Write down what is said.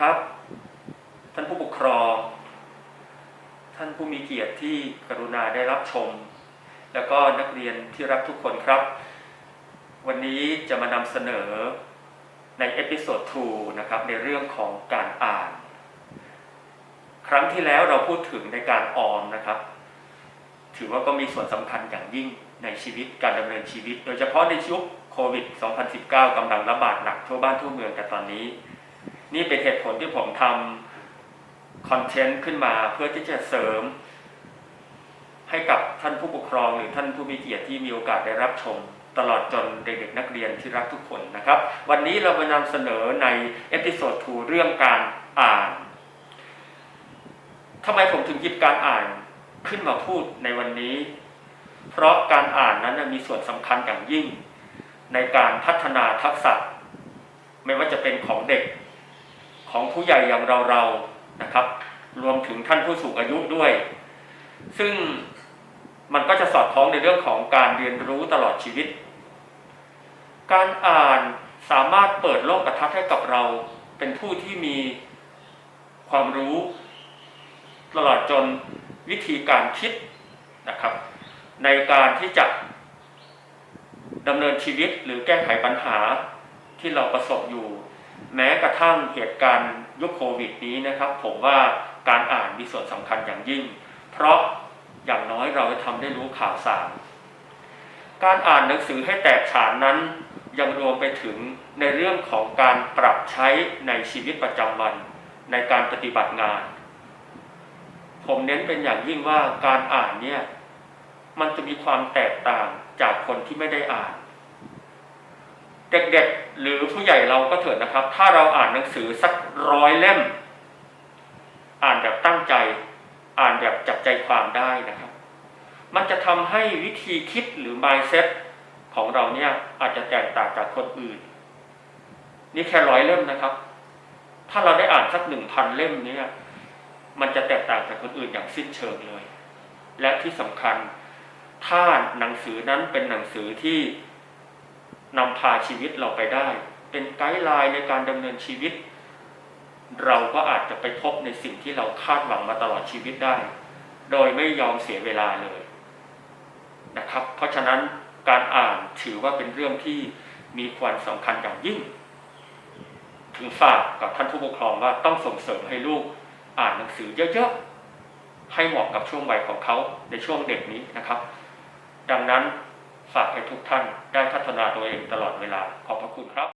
ครับ ท่านผู้ปกครอง ท่านผู้มีเกียรติที่กรุณาได้รับชม แล้วก็นักเรียนที่รักทุกคนครับ วันนี้จะมานำเสนอในเอพิโซด2นะครับในเรื่องของการอ่าน ครั้งที่แล้วเราพูดถึงในการออมนะครับ ถือว่าก็มีส่วนสำคัญอย่างยิ่งในชีวิตการดำเนินชีวิต โดยเฉพาะในยุคโควิด 2019กำลังระบาดหนักทั่วบ้านทั่วเมืองกันตอนนี้ นี่เป็นเหตุผลที่ผมทำคอนเทนต์ขึ้นมาเพื่อที่จะเสริม ให้กับท่านผู้ปกครองหรือท่านผู้มีเกียรติที่มีโอกาสได้รับชม ตลอดจนเด็กๆนักเรียนที่รักทุกคนนะครับ วันนี้เรามานำเสนอในเอพิโซด2เรื่องการอ่านทำไมผมถึงหยิบการอ่านขึ้นมาพูดในวันนี้ เพราะการอ่านนั้นมีส่วนสำคัญอย่างยิ่ง ในการพัฒนาทักษะ ไม่ว่าจะเป็นของเด็ก ของผู้ใหญ่อย่างเราๆนะครับ รวมถึงท่านผู้สูงอายุด้วย ซึ่งมันก็จะสอดคล้องในเรื่องของการเรียนรู้ตลอดชีวิต การอ่านสามารถเปิดโลกทัศน์ให้กับเรา เป็นผู้ที่มีความรู้ ตลอดจนวิธีการคิดนะครับ ในการที่จะดำเนินชีวิตหรือแก้ไขปัญหาที่เราประสบอยู่ แม้กระทั่งเหตุการณ์ยุคโควิดนี้นะครับ ผมว่าการอ่านมีส่วนสำคัญอย่างยิ่ง เพราะอย่างน้อยเราจะทำได้รู้ข่าวสาร การอ่านหนังสือให้แตกฉานนั้น ยังรวมไปถึงในเรื่องของการปรับใช้ในชีวิตประจำวัน ในการปฏิบัติงาน ผมเน้นเป็นอย่างยิ่งว่าการอ่านเนี่ยมันจะมีความแตกต่างจากคนที่ไม่ได้อ่าน เด็กๆหรือผู้ใหญ่เราก็เถิดนะครับ ถ้าเราอ่านหนังสือสักร้อยเล่ม อ่านแบบตั้งใจ อ่านแบบจับใจความได้นะครับ มันจะทำให้วิธีคิดหรือ mindset ของเราเนี่ยอาจจะแตกต่างจากคนอื่น นี่แค่ร้อยเล่มนะครับ ถ้าเราได้อ่านสักหนึ่งพันเล่มเนี่ยมันจะแตกต่างจากคนอื่นอย่างสิ้นเชิงเลย และที่สำคัญถ้าหนังสือนั้นเป็นหนังสือที่ นำพาชีวิตเราไปได้ เป็นไกด์ไลน์ในการดำเนินชีวิต เราก็อาจจะไปพบในสิ่งที่เราคาดหวังมาตลอดชีวิตได้ โดยไม่ยอมเสียเวลาเลยนะครับ เพราะฉะนั้นการอ่านถือว่าเป็นเรื่องที่มีความสำคัญอย่างยิ่ง ถึงฝากกับท่านผู้ปกครองว่าต้องส่งเสริมให้ลูกอ่านหนังสือเยอะๆให้เหมาะกับช่วงวัยของเขาในช่วงเด็กนี้นะครับ ดังนั้น ฝากให้ทุกท่านได้พัฒนาตัวเองตลอดเวลาขอบพระคุณครับ